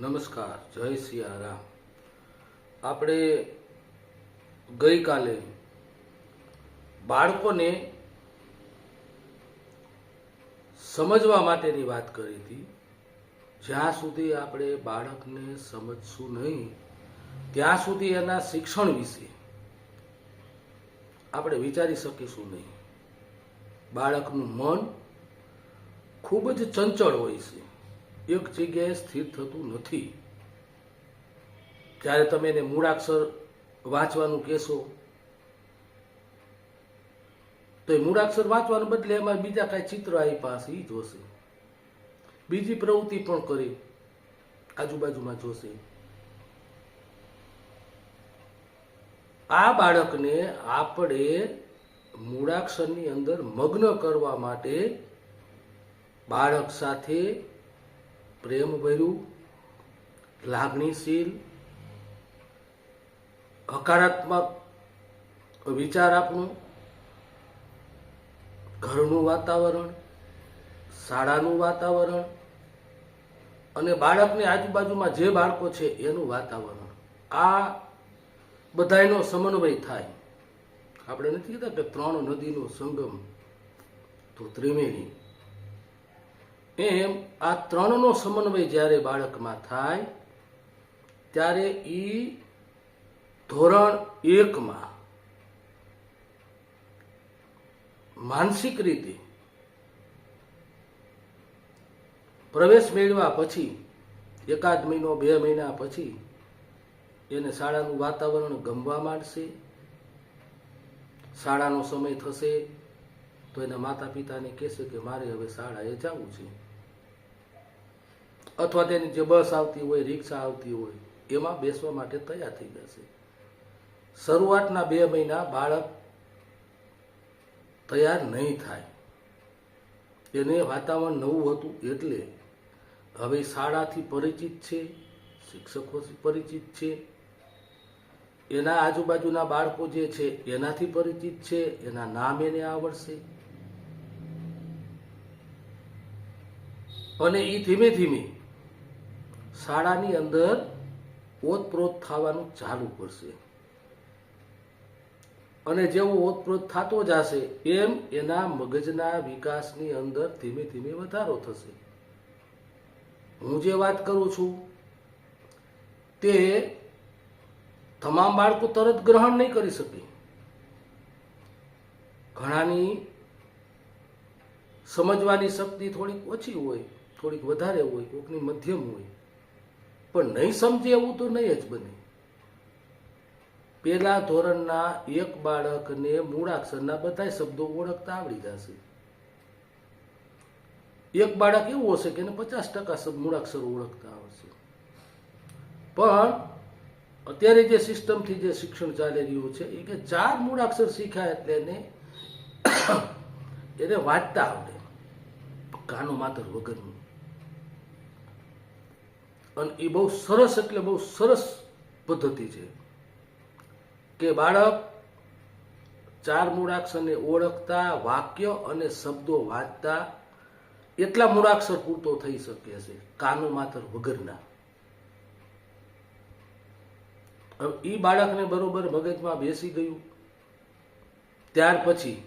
નમસ્કાર, જય સિયારામ. આપણે ગઈકાલે બાળકોને સમજવા માટેની વાત કરી હતી. જ્યાં સુધી આપણે બાળકને સમજશું નહીં, ત્યાં સુધી એના શિક્ષણ વિશે આપણે વિચારી શકીશું નહીં. બાળકનું મન ખૂબ જ ચંચળ હોય છે. એક જગ્યાએ સ્થિર થતું નથી. જ્યારે તમે એને મૂળાક્ષર વાંચવાનું કહેશો, તો એ મૂળાક્ષર વાંચવાને બદલે એમાં બીજા કાંઈ ચિત્ર આપ્યા હશે એ જોશે. બીજી પ્રવૃત્તિ પણ કરી, આજુબાજુમાં જોશે. આ બાળકને આપણે મૂળાક્ષરની અંદર મગ્ન કરવા માટે બાળક સાથે પ્રેમભર્યું લાગણીશીલ, હકારાત્મક વિચાર આપણું ઘરનું વાતાવરણ, શાળાનું વાતાવરણ અને બાળકની આજુબાજુમાં જે બાળકો છે એનું વાતાવરણ. આ બધાનો સમન્વય થાય. આપણે નથી કહેતા કે ત્રણ નદીનો સંગમ તો ત્રિવેણી. એમ આ ત્રણનો સમન્વય જ્યારે બાળકમાં થાય, ત્યારે એ ધોરણ એકમાં માનસિક રીતે પ્રવેશ મેળવ્યા પછી, એકાદ મહિનો, બે મહિના પછી એને શાળાનું વાતાવરણ ગમવા માંડશે. શાળાનો સમય થશે તો એના માતા પિતાને કહેશે કે મારે હવે શાળાએ જવું છે. અથવા તેની જે બસ આવતી હોય, રિક્ષા આવતી હોય, એમાં બેસવા માટે તૈયાર થઈ જશે. શરૂઆતના બે મહિના બાળક તૈયાર નહીં થાય. એને વાતાવરણ નવું હતું એટલે હવે શાળાથી પરિચિત છે, શિક્ષકોથી પરિચિત છે. એના આજુબાજુના બાળકો જે છે એનાથી પરિચિત છે, એના નામ એને આવડશે. અને એ ધીમે ધીમે શાળાની અંદર ઓતપ્રોત થવાનું ચાલુ કરશે. અને જેવો ઓતપ્રોત થતો જશે, એમ એના મગજના વિકાસની અંદર ધીમે ધીમે વધારો થશે. હું જે વાત કરું છું, તે તમામ બાળકો તરત ગ્રહણ નહીં કરી શકે. ઘણાની સમજવાની શક્તિ થોડીક ઓછી હોય, થોડીક વધારે હોય, કોકની મધ્યમ હોય. પણ નહીં સમજે એવું તો નહીં જ બને. પેલા ધોરણના એક બાળકને મૂળાક્ષરના બધા શબ્દો ઓળખતા આવડી જશે. એક બાળક એવું હશે કે એને પચાસ ટકા મૂળાક્ષરો ઓળખતા આવશે પણ અત્યારે જે સિસ્ટમથી જે શિક્ષણ ચાલી રહ્યું છે, એ કે ચાર મૂળાક્ષર શીખાય એટલે એને એને વાંચતા આવડે. કાનો માતર વગરનું. અને એ બહુ સરસ એટલે બહુ સરસ પદ્ધતિ છે કે બાળક ચાર મૂળાક્ષરને ઓળખતા વાક્ય અને શબ્દો વાંચતા એટલા મૂળાક્ષર પૂરતો થઈ શકે છે કાનો માતર વગરના. એ બાળકને બરોબર મગજમાં બેસી ગયું, ત્યાર પછી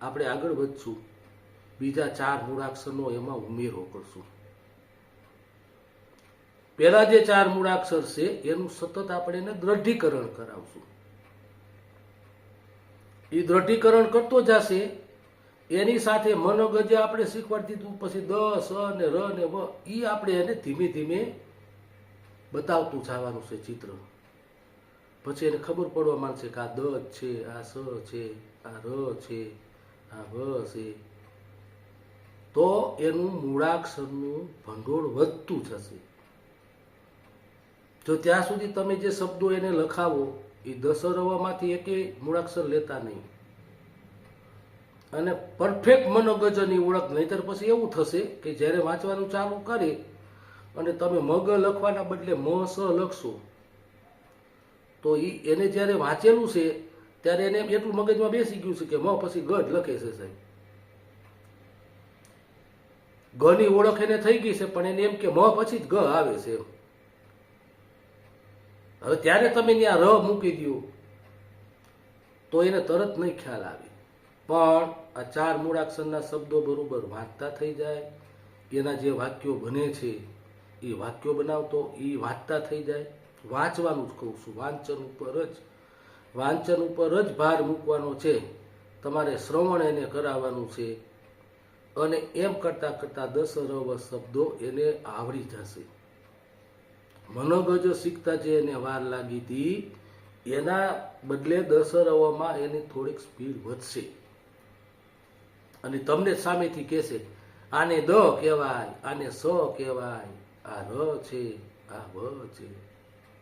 આપણે આગળ વધશું. બીજા ચાર મૂળાક્ષરનો એમાં ઉમેરો કરશું. પેલા જે ચાર મૂળાક્ષર છે, એનું સતત આપણે એને દ્રઢીકરણ કરાવશું. એ દ્રઢીકરણ કરતો જશે, એની સાથે મનોગજે આપણે શીખવાડતી દીધું, પછી દ, સ ને ર ને વ એ આપણે એને ધીમે ધીમે બતાવતું જવાનું છે ચિત્ર. પછી એને ખબર પડવા માંડશે કે આ દ છે, આ સ છે, આ ર છે, આ વ છે. તો એનું મૂળાક્ષરનું ભંડોળ વધતું જશે. જો ત્યાં સુધી તમે જે શબ્દો એને લખાવો, એ દસરવામાંથી એકે મૂળાક્ષર લેતા નહીં. અને પરફેક્ટ મનોગજની ઓળખ, નહીતર પછી એવું થશે કે જ્યારે વાંચવાનું ચાલુ કરે અને તમે મગ લખવાના બદલે મ, સ લખશો, તો એ એને જ્યારે વાંચેલું છે, ત્યારે એને એટલું મગજમાં બેસી ગયું છે કે મ પછી ગઢ લખે છે સાહેબ. ગની ઓળખ એને થઈ ગઈ છે, પણ એને એમ કે મ પછી જ ગ આવે છે હવે ત્યારે તમે ત્યાં ર મૂકી દો તો એને તરત નહીં ખ્યાલ આવે. પણ આ ચાર મૂળાક્ષરના શબ્દો બરોબર વાંચતા થઈ જાય. એના જે વાક્યો બને છે, એ વાક્યો બનાવતો, એ વાંચતા થઈ જાય. વાંચવાનું જ કહું છું. વાંચન ઉપર જ, વાંચન ઉપર જ ભાર મૂકવાનો છે. તમારે શ્રવણ એને કરાવવાનું છે. અને એમ કરતાં કરતાં દસ રવ શબ્દો એને આવડી જશે. મનોગજ શીખતા જે એને વાર લાગી હતી, એના બદલે દસ રવામાં એની થોડીક સ્પીડ વધશે. અને તમને સામેથી કહેશે, આને દ કહેવાય, આને સ કહેવાય, આ ર છે, આ વ છે.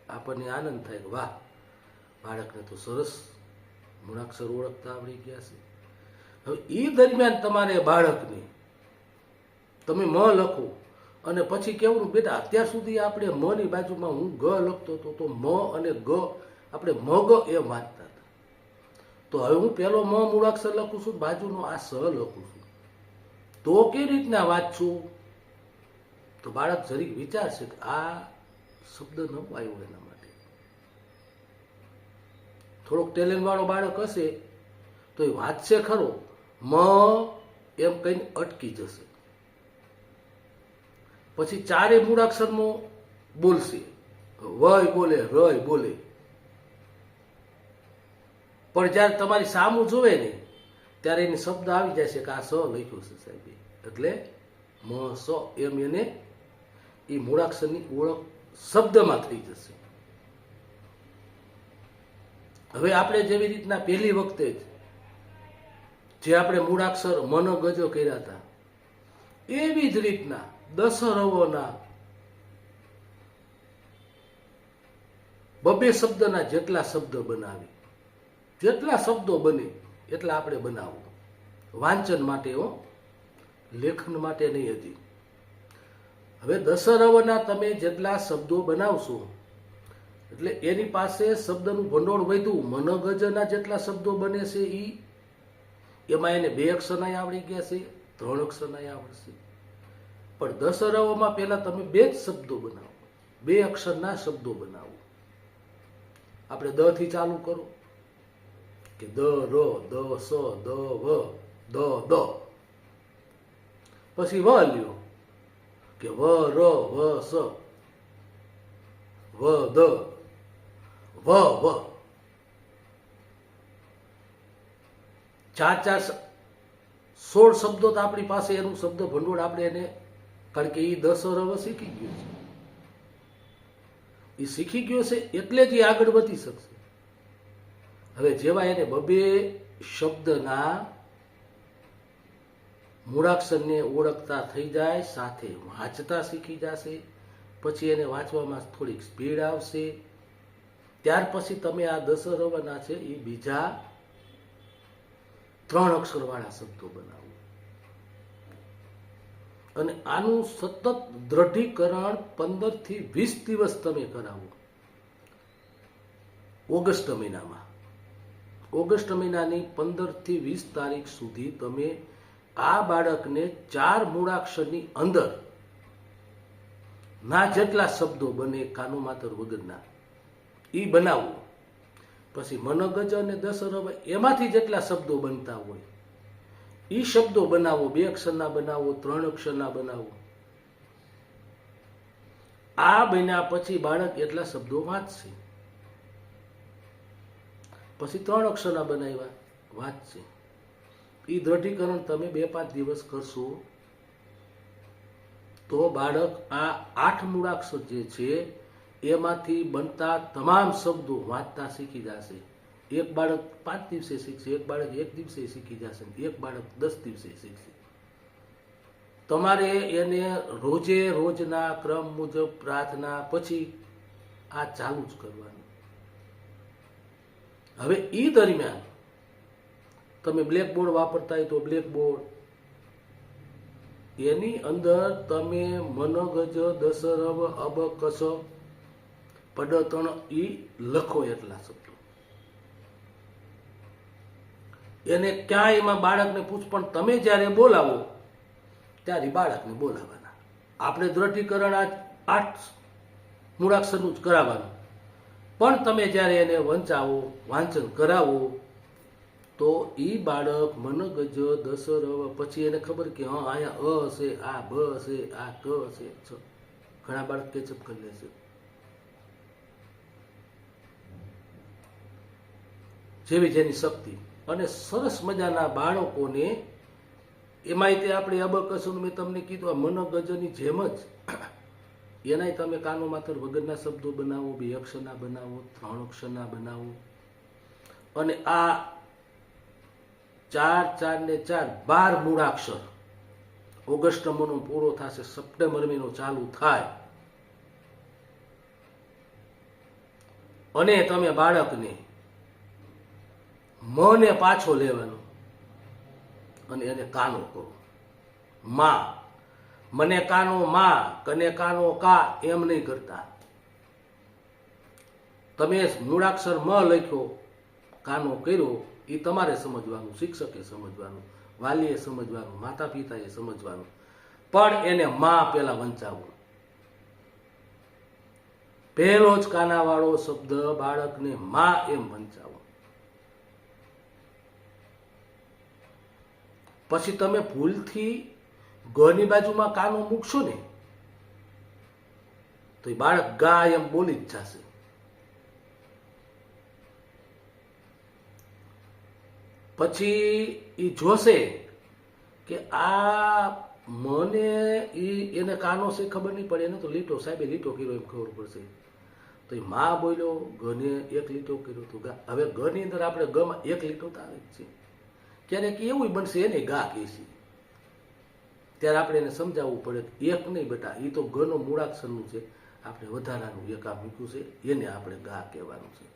આપણને આનંદ થાય વાહ, બાળકને તો સરસ મૂળાક્ષર ઓળખતા આવડી ગયા છે. હવે એ દરમિયાન તમારે બાળકને તમે મ લખો. અને પછી કેવું બેટા, અત્યાર સુધી આપણે મ ની બાજુમાં હું ગ લખતો હતો, તો મ અને ગ, આપણે મગ એ વાંચતા હતા. તો હવે હું પેલો મ મૂળાક્ષર લખું છું, બાજુનો આ સ લખું છું. તો કેવી રીતના વાંચશું તો બાળક જરીક વિચારશે કે આ શબ્દ નવો આવ્યો એના માટે. થોડોક ટેલેન્ટ વાળો બાળક હશે, તો એ વાંચશે ખરો, મ એમ કહીને અટકી જશે. પછી ચારે મૂળાક્ષરમાં બોલશે. વય બોલે, રય બોલે. પણ જ્યારે તમારી સામું જોવે ને ત્યારે એને શબ્દ આવી જાય છે કે આ સ લખ્યું છે સાહેબ એટલે મ, સ, એમ એને એ મૂળાક્ષરની ઓળખ શબ્દમાં થઈ જશે. હવે આપણે જેવી રીતના પહેલી વખતે જ જે આપણે મૂળાક્ષર મનોગજો કર્યા હતા, એવી જ રીતના દસ રવોના બબે શબ્દના જેટલા શબ્દ બનાવી. જેટલા શબ્દો બને એટલા આપણે બનાવવું વાંચન માટે હો, લેખન માટે નહીં હતી હવે દશરવના તમે જેટલા શબ્દો બનાવશો, એટલે એની પાસે શબ્દનું ભંડોળ વધ્યું, મનગજના જેટલા શબ્દો બને છે એ એમાં એને બે અક્ષરના આવડી ગયા છે, ત્રણ અક્ષરના આવડશે. પણ દશરવમાં પહેલા તમે બે જ શબ્દો બનાવો. બે અક્ષરના શબ્દો બનાવો. આપણે દ થી ચાલુ કરો. કે દ, ર, દ, સ, દ, વ, દ દ. પછી વ લ્યો. કે વ, ર, વ, સ. વ, દ. વ વ. ચાર ચાર સોળ શબ્દો તો આપણી પાસે, એનું શબ્દ ભંડોળ આપણે એને કારણ કે એ દસ અરવ શીખી ગયો છે. એ શીખી ગયો છે એટલે જ એ આગળ વધી શકશે. હવે જેવા એને બબે શબ્દના મૂળાક્ષરને ઓળખતા થઈ જાય, સાથે વાંચતા શીખી જશે, પછી એને વાંચવામાં થોડીક સ્પીડ આવશે. ત્યાર પછી તમે આ દસ અરવના છે એ બીજા ત્રણ અક્ષરવાળા શબ્દો બનાવો. અને આનું સતત દ્રઢીકરણ પંદરથી વીસ દિવસ તમે કરાવો. ઓગસ્ટ મહિનામાં. ઓગસ્ટ મહિનાની પંદરથી વીસ તારીખ સુધી તમે આ બાળકને ચાર મૂળાક્ષરની અંદર, ના જેટલા શબ્દો બને કાનું માતર વગરના એ બનાવવું પછી મનગજ અને દશરવ એમાંથી જેટલા શબ્દો બનતા હોય એ શબ્દો બનાવો, બે અક્ષરના બનાવો, ત્રણ અક્ષરના બનાવો. આ બન્યા પછી બાળક એટલા શબ્દો વાંચશે પછી ત્રણ અક્ષરના બનાવ્યા વાંચશે એ દ્રઢીકરણ તમે બે પાંચ દિવસ કરશો, તો બાળક આ આઠ મૂળાક્ષર જે છે, એમાંથી બનતા તમામ શબ્દો વાંચતા શીખી જશે. એક બાળક પાંચ દિવસે શીખશે, એક બાળક એક દિવસે શીખી જશે, એક બાળક દસ દિવસે શીખશે. તમારે એને રોજે રોજના ક્રમ મુજબ પ્રાર્થના પછી આ ચાલુ જ કરવાનું. હવે એ દરમિયાન તમે બ્લેકબોર્ડ વાપરતા હોય તો બ્લેકબોર્ડ એની અંદર તમે મનગજ, દશરવ અબ કસ પડતણ એ લખો એટલા શબ્દો એને ક્યાંય એમાં બાળકને પૂછ, પણ તમે જ્યારે બોલાવો, ત્યારે બાળકને બોલાવવાના આપણે દ્રઢીકરણ આ આઠ મૂળાક્ષરનું જ કરાવવાનું. પણ તમે જ્યારે એને વંચાવો, વાંચન કરાવો, તો એ બાળક મનગજ દસર પછી એને ખબર કે, હા, અહીંયા અ છે, આ બ હશે આ ક છ. ઘણા બાળક કેચઅપ કરી લે છે. જેવી જેની શક્તિ. અને સરસ મજાના બાળકોને એમાંય તે આપણે અબકસનું મેં તમને કીધું, આ મનોગજની જેમ જ એનાય તમે કાનો માત્ર વગરના શબ્દો બનાવો, બે અક્ષરના બનાવો, ત્રણ અક્ષરના બનાવો. અને આ ચાર ચાર ને ચાર, બાર મૂળાક્ષર ઓગસ્ટ મહિનો પૂરો થશે, સપ્ટેમ્બર મહિનો ચાલુ થાય. અને તમે બાળકને મને પાછો લેવાનો અને એને કાનો કરો. માં, મને કાનો માં, કને કાનો કા, એમ નહીં કરતા. તમે મૂળાક્ષર મ લખ્યો, કાનો કર્યો એ તમારે સમજવાનું, શિક્ષકે સમજવાનું, વાલીએ સમજવાનું માતા પિતાએ સમજવાનું. પણ એને માં પેલા વંચાવવું પહેલો જ કાનાવાળો શબ્દ બાળકને માં એમ વંચાવો. પછી તમે ભૂલથી ગની બાજુમાં કાનો મૂકશો ને, તો એ બાળક ગા એમ બોલી જ જશે. પછી એ જોશે કે આ મને એ એને કાનો છે ખબર નહીં પડે, એને તો લીટો સાહેબે લીટો કર્યો એમ ખબર પડશે. તો એ મા બોલ્યો ગને એક લીટો કર્યો તો ગા, હવે ગની અંદર આપણે ગમાં એક લીટો તો આવે જ છે. ક્યારેક એવું બનશે, એને ગા કહેશે. ત્યારે આપણે એને સમજાવવું પડે કે એક નહીં બેટા એ તો ગનો મૂળાક્ષરનું છે. આપણે વધારાનું એક મૂક્યું છે, એને આપણે ગા કહેવાનું છે.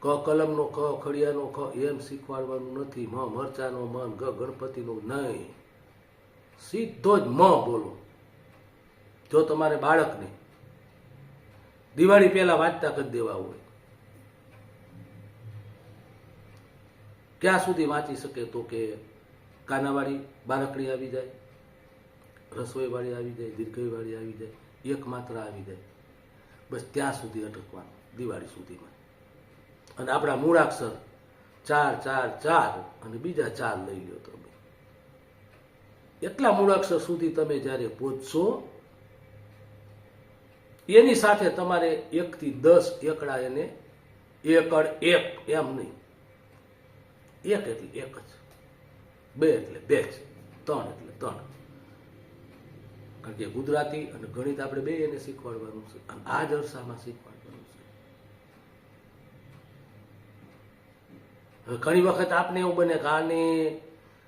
ક કલમનો ક ખડિયાનો ખ, એમ શીખવાડવાનું નથી. મ મરચાનો મન ગ ગણપતિનો નહીં. સીધો જ મ બોલો. જો તમારે બાળકને દિવાળી પહેલાં વાંચતા કરી દેવા હોય ક્યાં સુધી વાંચી શકે તો કે કાનાવાળી બાળકડી આવી જાય, રસોઈવાળી આવી જાય, દીર્ઘઈવાળી આવી જાય એક માત્ર આવી જાય. બસ ત્યાં સુધી અટકવાનું, દિવાળી સુધીમાં. અને આપણા મૂળાક્ષર ચાર ચાર ચાર અને બીજા ચાર લઈ લો તમે. એટલા મૂળાક્ષર સુધી તમે જ્યારે પહોંચશો, એની સાથે તમારે એકથી દસ એકડા એને એકડ એક એમ નહીં. એક એટલે એક જ. બે એટલે બે જ. ત્રણ એટલે ત્રણ. કારણ કે ગુજરાતી અને ગણિત આપણે બે એને શીખવાડવાનું છે અને આ જ અરસામાં શીખવાડવાનું છે. હવે ઘણી વખત આપને એવું બને કે આને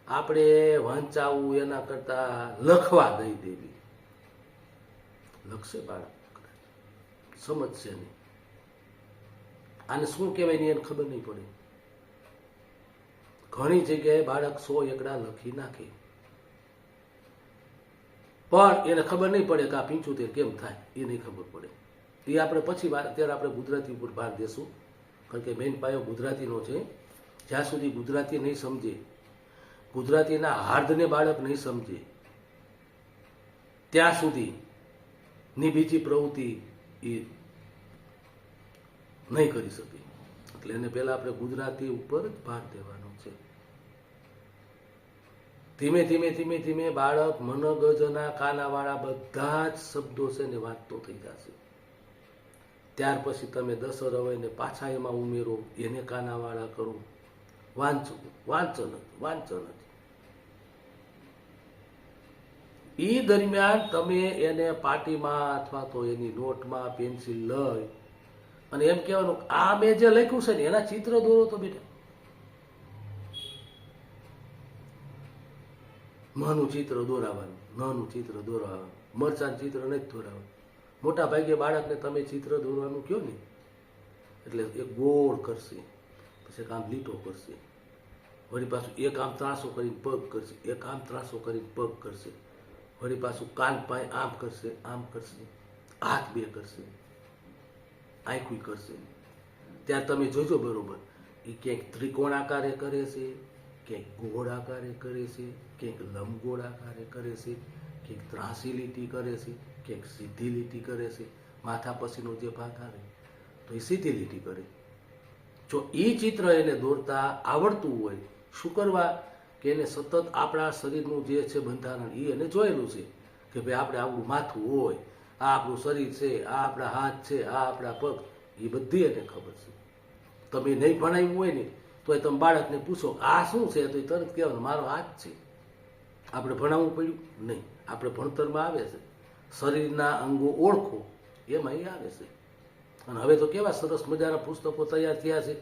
આપણે વાંચાવું એના કરતા લખવા દઈ દેવી. લખશે બાળક. સમજશે નહીં. આને શું કહેવાય નહીં એને ખબર નહીં પડે. ઘણી જગ્યાએ બાળક સો એકડા લખી નાખે. પણ એને ખબર નહીં પડે કે આ પીંચોતેર કેમ થાય, એ નહીં ખબર પડે. એ આપણે પછી અત્યારે આપણે ગુજરાતી ઉપર ભાર દેશું. કારણ કે મેઇન પાયો ગુજરાતીનો છે. જ્યાં સુધી ગુજરાતી નહીં સમજે, ગુજરાતીના હાર્દને બાળક નહીં સમજે, ત્યાં સુધી ની બીજી પ્રવૃત્તિ એ નહીં કરી શકે. એટલે એને પહેલા આપણે ગુજરાતી ઉપર જ ભાર દેવાનો. ધીમે ધીમે ધીમે ધીમે બાળક મનગજના કાનાવાળા બધા જ શબ્દો છે ને વાંચતો થઈ જશે. ત્યાર પછી તમે દસર રવાઈને પાછા એમાં ઉમેરો, એને કાનાવાળા કરો. વાંચો વાંચન નથી વાંચન જ એ દરમિયાન તમે એને પાટીમાં અથવા તો એની નોટમાં પેન્સિલ લઈ અને એમ કહેવાનું આ મેં જે લખ્યું છે ને એના ચિત્ર દોરો તો બેટા. મનું ચિત્ર દોરાવાનું, નાનું ચિત્ર દોરાવાનું, મરચાનું ચિત્ર નહીં દોરાવાનું. મોટા ભાગે બાળકને તમે ચિત્ર દોરવાનું કહો ને? એટલે એક ગોળ કરશે, પછી એક આમ લીટો કરશે. વળી પાછું એક આમ ત્રાસો કરીને પગ કરશે, એક આમ ત્રાસો કરીને પગ કરશે. વળી પાછું કાન પાય આમ કરશે આમ કરશે. હાથ બે કરશે. આંખું કરશે. ત્યાં તમે જોજો બરોબર. એ ક્યાંક ત્રિકોણ આકારે કરે છે ક્યાંક ગોળાકારે કરે છે, ક્યાંક લંબગોળાકારે કરે છે, ક્યાંક ત્રાસી લીટી કરે છે, ક્યાંક સીધી લીટી કરે છે, માથા પછીનો જે ભાગ આવે, તો એ સીધી લીટી કરે. જો એ ચિત્ર એને દોરતા આવડતું હોય, શું કરવા કે એને સતત આપણા શરીરનું જે છે બંધારણ એ એને જોયેલું છે, કે ભાઈ આપણે આપણું માથું હોય, આ આપણું શરીર છે, આ આપણા હાથ છે, આ આપણા પગ એ બધી એને ખબર છે. તમે નહીં ભણાવ્યું હોય ને તો એ તમે બાળકને પૂછો આ શું છે? તો એ તરત કહેવાનું, મારો હાથ છે. આપણે ભણાવવું પડ્યું? નહીં. આપણે ભણતરમાં આવે છે. શરીરના અંગો ઓળખો. એમાં એ આવે છે. અને હવે તો કેવા સરસ મજાના પુસ્તકો તૈયાર થયા છે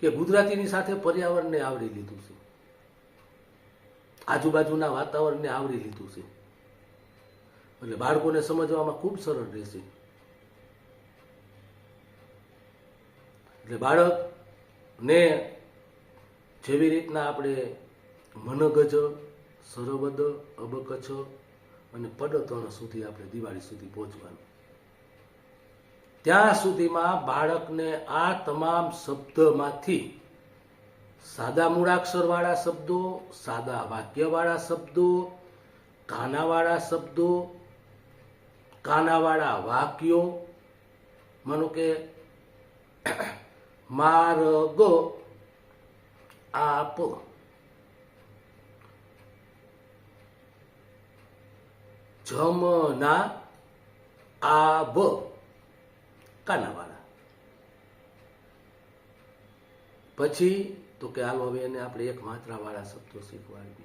કે ગુજરાતીની સાથે પર્યાવરણને આવરી લીધું છે. આજુબાજુના વાતાવરણને આવરી લીધું છે. એટલે બાળકોને સમજવામાં ખૂબ સરળ રહેશે. એટલે બાળકને જેવી રીતના આપણે મનગજ, સરોવદ અબકચ્છ અને પડતણ સુધી આપણે દિવાળી સુધી પહોંચવાનું. ત્યાં સુધીમાં બાળકને આ તમામ શબ્દમાંથી સાદા મૂળાક્ષરવાળા શબ્દો, સાદા વાક્યવાળા શબ્દો, કાનાવાળા શબ્દો, કાનાવાળા વાક્યો, માનો કે માર્ગ આપ. જમના આબ કાનાવાળા પછી, તો કે હાલો હવે એને આપણે એક માત્રાવાળા શબ્દો શીખવાડવી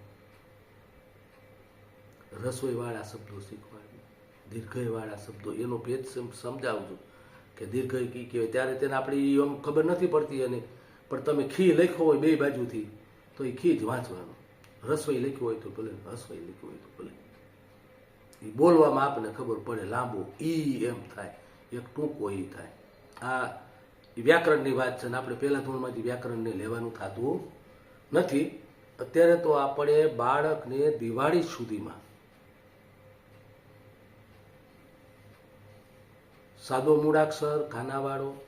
રસોઈવાળા શબ્દો શીખવાડવી દીર્ઘયવાળા શબ્દો. એનો ભેદ સમ- સમજાવજો. કે દીર્ઘ કી કહેવાય. ત્યારે તેને આપણી એમ ખબર નથી પડતી અને પણ તમે ખી લખ્યો હોય બે બાજુથી, તો એ ખી જ વાંચવાનું. રસોઈ લખ્યું હોય તો ભલે, રસોઈ લખ્યું હોય તો ભલે. એ બોલવામાં આપને ખબર પડે લાંબો ઈ એમ થાય. એક ટૂંકો ઈ થાય. આ વ્યાકરણની વાત છે ને આપણે પહેલા ધોરણમાંથી વ્યાકરણને લેવાનું થતું નથી. અત્યારે તો આપણે બાળકને દિવાળી સુધીમાં સાદો મૂળાક્ષર, ખાનાવાળો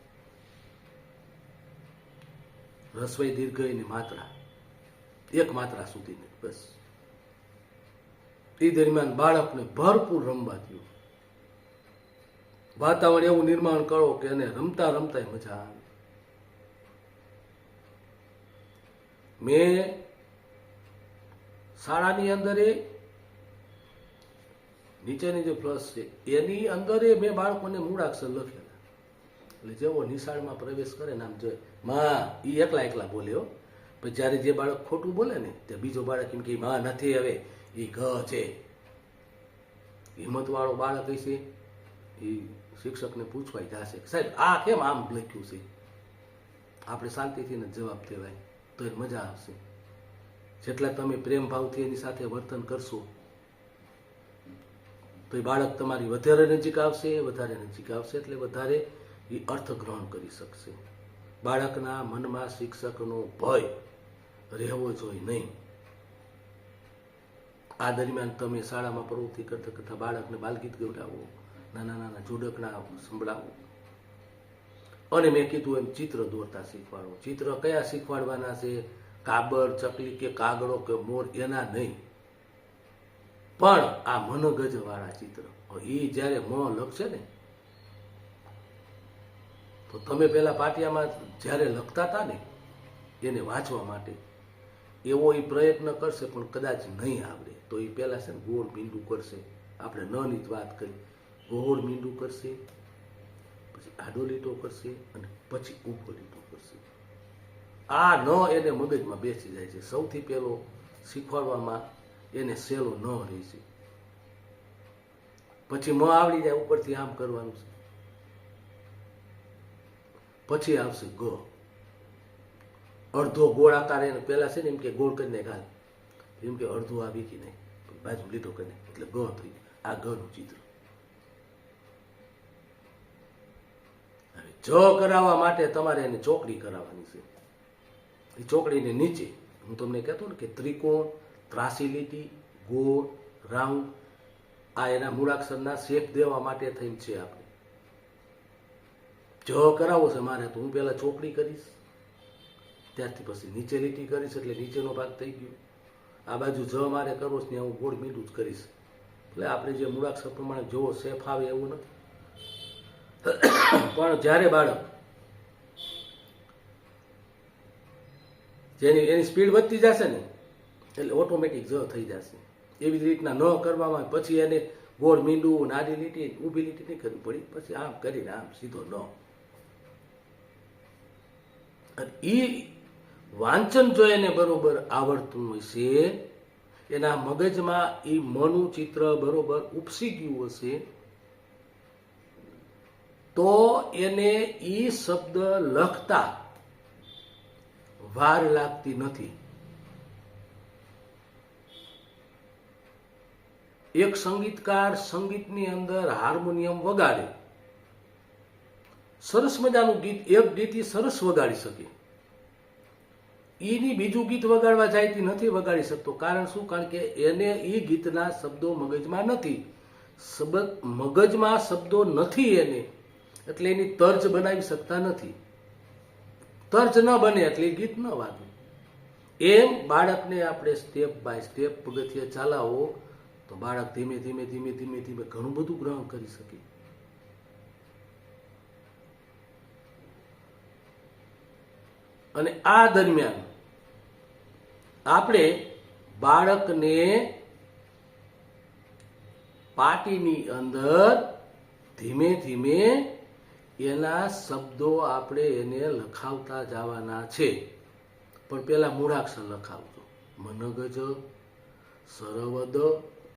રસોઈ દીર્ઘયની માત્રા. એક માત્રા સુધીની બસ. એ દરમિયાન બાળકને ભરપૂર રમવા દો વાતાવરણ એવું નિર્માણ કરો કે એને રમતા રમતા મજા આવે. મેં શાળાની અંદર એ નીચેની જે પ્લસ છે, એની અંદર એ મેં બાળકોને મૂળાક્ષર લખેલા એટલે જેવો નિશાળમાં પ્રવેશ કરે ને આમ જોઈએ માં એ એકલા એકલા બોલ્યો પછી જ્યારે જે બાળક ખોટું બોલે ને તે બીજો બાળક એમ કે માં, નથી હવે એ ગ છે. હિંમતવાળો બાળક હશે એ શિક્ષકને પૂછવાય જશે સાહેબ, આ કેમ આમ લખ્યું છે? આપણે શાંતિથી ને જવાબ દેવાય તો એ મજા આવશે. જેટલા તમે પ્રેમ ભાવથી એની સાથે વર્તન કરશો તો એ બાળક તમારી વધારે નજીક આવશે, વધારે નજીક આવશે એટલે વધારે એ અર્થ કરી શકશે. બાળકના મનમાં શિક્ષકનો ભય રહેવો જોઈએ નહીં. આ દરમિયાન તમે શાળામાં પ્રવૃત્તિ કરતા કરતા બાળકને બાલગીત ગવડાવો નાના નાના જોડકણા સંભળાવો. અને મેં કીધું એમ ચિત્ર દોરતા શીખવાડો. ચિત્ર કયા શીખવાડવાના છે? કાબર, ચકલી કે કાગડો કે મોર, એના નહીં. પણ આ મનગજ વાળા ચિત્ર એ જ્યારે મ લખશે ને, તો તમે પેલા પાટિયામાં જ્યારે લખતા હતા ને, એને વાંચવા માટે, એવો એ પ્રયત્ન કરશે પણ કદાચ નહીં આવડે. તો એ પેલા છે ને ગોળ મીંડું કરશે. આપણે નની જ વાત કરી. ગોળ મીંડું કરશે, પછી આડો લીટો કરશે અને પછી ઊભો લીટો કરશે. આ ન એને મગજમાં બેસી જાય છે. સૌથી પહેલો શીખવાડવામાં એને સેલો ન રહેશે પછી મ આવડી જાય ઉપરથી આમ કરવાનું છે. પછી આવશે ગ. અડધો ગોળાકાર એને પહેલા છે ને એમ કે ગોળ કરીને ગાલ એમ કે અડધો આવી કે નહીં બાજુ લીટો કરીને. એટલે ગ થઈ આ ગ નું ચિત્ર. હવે જ કરાવવા માટે તમારે એને ચોકડી કરાવવાની છે. એ ચોકડીને નીચે, હું તમને કહેતો ને કે ત્રિકોણ ત્રાસી લીટી ગોળ રાઉન્ડ આ એના મૂળાક્ષરના શેપ દેવા માટે થઈને છે આપણે. જ કરાવો છે મારે તો હું પહેલાં ચોકડી કરીશ, ત્યારથી પછી નીચે લીટી કરીશ એટલે નીચેનો ભાગ થઈ ગયો. આ બાજુ જ મારે કરવો છે ત્યાં હું ગોળ મીઠું જ કરીશ. એટલે આપણે જે મૂળાક્ષર પ્રમાણે જોવો સેફ આવે એવું નથી. પણ જ્યારે બાળક જેની એની સ્પીડ વધતી જશે ને એટલે ઓટોમેટિક જ થઈ જશે. એવી રીતના ન કરવામાં પછી એને ગોળ મીંડું, નાની લીટી, ઊભી લીટી નહીં કરવી પડી. પછી આમ કરીને આમ સીધો ન. એ વાંચન જો એને બરોબર આવડતું હશે, એના મગજમાં એ મનું ચિત્ર બરોબર ઉપસી ગયું હશે, તો એને એ શબ્દ લખતા વાર લાગતી નથી. એક સંગીતકાર સંગીતની અંદર હાર્મોનિયમ વગાડે. સરસ મજાનું ગીત, એક ગીત સરસ વગાડી શકે. એની બીજું ગીત વગાડવા જાય તે નથી વગાડી શકતો. કારણ શું? કારણ કે એને એ ગીતના શબ્દો મગજમાં નથી. મગજમાં શબ્દો નથી એને. એટલે એની તર્જ બનાવી શકતા નથી. તર્જ ન બને એટલે ગીત ન વાગે. એમ બાળકને આપણે સ્ટેપ બાય સ્ટેપ પગથિયે ચલાવો. તો બાળક ધીમે ધીમે ધીમે ધીમે ધીમે ઘણું બધું ગ્રહણ કરી શકે. અને આ દરમિયાન આપણે બાળકને પાટીની અંદર ધીમે ધીમે એના શબ્દો આપણે એને લખાવતા જવાના છે. પણ પેલા મૂળાક્ષર લખાવજો. મનગજ, સરવદ